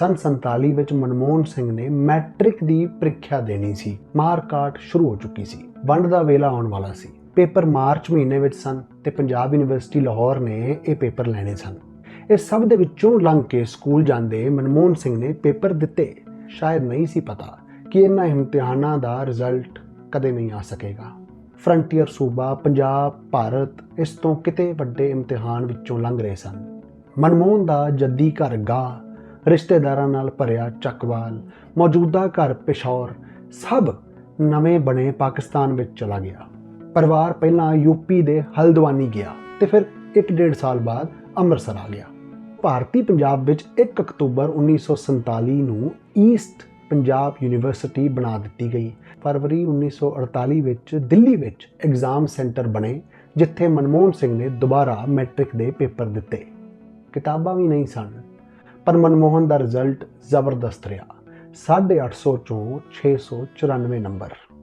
ਸਨ 47 ਵਿੱਚ ਮਨਮੋਹਨ ਸਿੰਘ ਨੇ ਮੈਟ੍ਰਿਕ ਦੀ ਪ੍ਰੀਖਿਆ ਦੇਣੀ ਸੀ। ਮਾਰਕਾਟ ਸ਼ੁਰੂ ਹੋ ਚੁੱਕੀ ਸੀ। ਵੰਡ ਦਾ ਵੇਲਾ ਆਉਣ ਵਾਲਾ ਸੀ। ਪੇਪਰ ਮਾਰਚ ਮਹੀਨੇ ਵਿੱਚ ਸਨ ਤੇ ਪੰਜਾਬ ਯੂਨੀਵਰਸਿਟੀ ਲਾਹੌਰ ਨੇ ਇਹ ਪੇਪਰ ਲੈਣੇ ਸਨ। ਇਹ ਸਭ ਦੇ ਵਿੱਚੋਂ ਲੰਘ ਕੇ ਸਕੂਲ ਜਾਂਦੇ ਮਨਮੋਹਨ ਸਿੰਘ ਨੇ ਪੇਪਰ ਦਿੱਤੇ। ਸ਼ਾਇਦ ਨਹੀਂ ਸੀ ਪਤਾ ਕਿ ਇਹਨਾਂ ਇਮਤਿਹਾਨਾਂ ਦਾ ਰਿਜ਼ਲਟ ਕਦੇ ਨਹੀਂ ਆ ਸਕੇਗਾ। ਫਰੰਟੀਅਰ ਸੂਬਾ, ਪੰਜਾਬ, ਭਾਰਤ ਇਸ ਤੋਂ ਕਿਤੇ ਵੱਡੇ ਇਮਤਿਹਾਨ ਵਿੱਚੋਂ ਲੰਘ ਰਹੇ ਸਨ। ਮਨਮੋਹਨ ਦਾ ਜੱਦੀ ਘਰ ਗਾ ਰਿਸ਼ਤੇਦਾਰਾਂ ਨਾਲ ਭਰਿਆ ਚੱਕਵਾਲ, ਮੌਜੂਦਾ ਘਰ ਪਿਸ਼ੌਰ, ਸਭ ਨਵੇਂ ਬਣੇ ਪਾਕਿਸਤਾਨ ਵਿੱਚ ਚਲਾ ਗਿਆ। ਪਰਿਵਾਰ ਪਹਿਲਾਂ ਯੂਪੀ ਦੇ ਹਲਦਵਾਨੀ ਗਿਆ ਤੇ ਫਿਰ 1.5 ਸਾਲ ਬਾਅਦ ਅੰਮ੍ਰਿਤਸਰ ਆ ਗਿਆ। ਭਾਰਤੀ ਪੰਜਾਬ ਵਿੱਚ 1 ਅਕਤੂਬਰ 1947 ਨੂੰ ਈਸਟ ਪੰਜਾਬ ਯੂਨੀਵਰਸਿਟੀ ਬਣਾ ਦਿੱਤੀ ਗਈ। ਫਰਵਰੀ 1948 ਵਿੱਚ ਦਿੱਲੀ ਵਿੱਚ ਐਗਜ਼ਾਮ ਸੈਂਟਰ ਬਣੇ, ਜਿੱਥੇ ਮਨਮੋਹਨ ਸਿੰਘ ਨੇ ਦੁਬਾਰਾ ਮੈਟ੍ਰਿਕ ਦੇ ਪੇਪਰ ਦਿੱਤੇ। ਕਿਤਾਬਾਂ ਵੀ ਨਹੀਂ ਸਨ। ਪਰ ਮਨਮੋਹਨ ਦਾ ਰਿਜ਼ਲਟ ਜ਼ਬਰਦਸਤ ਰਿਹਾ। 850 ਚੋਂ 694 ਨੰਬਰ।